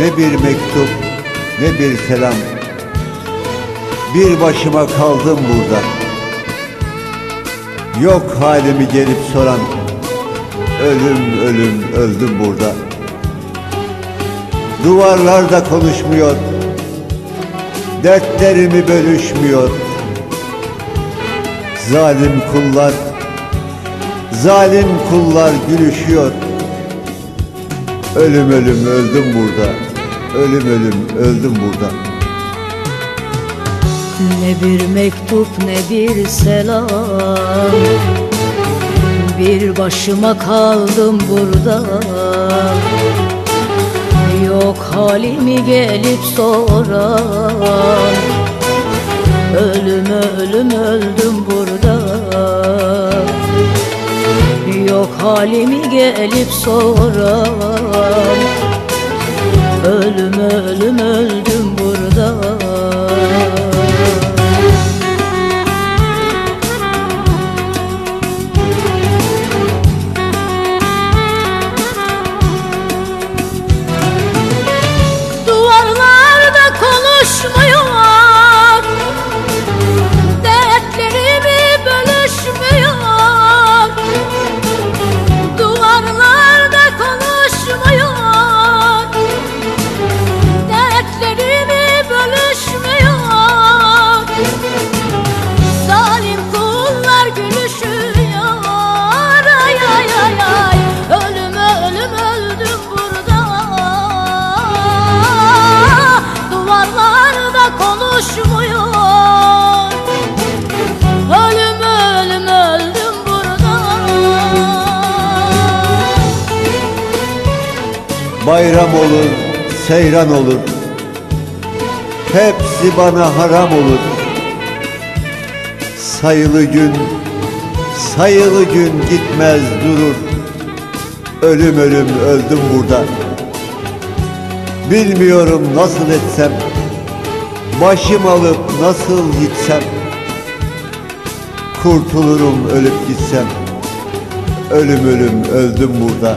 Ne bir mektup ne bir selam Bir başıma kaldım burada. Yok halimi gelip soran. Ölüm ölüm öldüm burada. Duvarlar da konuşmuyor. Dertlerimi bölüşmüyor. Zalim kullar Zalim kullar gülüşüyor Ölüm ölüm öldüm burada. Ölüm ölüm öldüm burada. Ne bir mektup ne bir selam. Bir başıma kaldım burada. Yok halimi gelip soran. Ölüm ölüm öldüm burada halimi gelip soran Ölüm ölüm öldüm Bayram olur, seyran olur. Hepsi bana haram olur. Sayılı gün, sayılı gün gitmez durur. Ölüm ölüm öldüm burada. Bilmiyorum nasıl etsem Başım alıp nasıl gitsem. Kurtulurum ölüp gitsem. Ölüm ölüm öldüm burada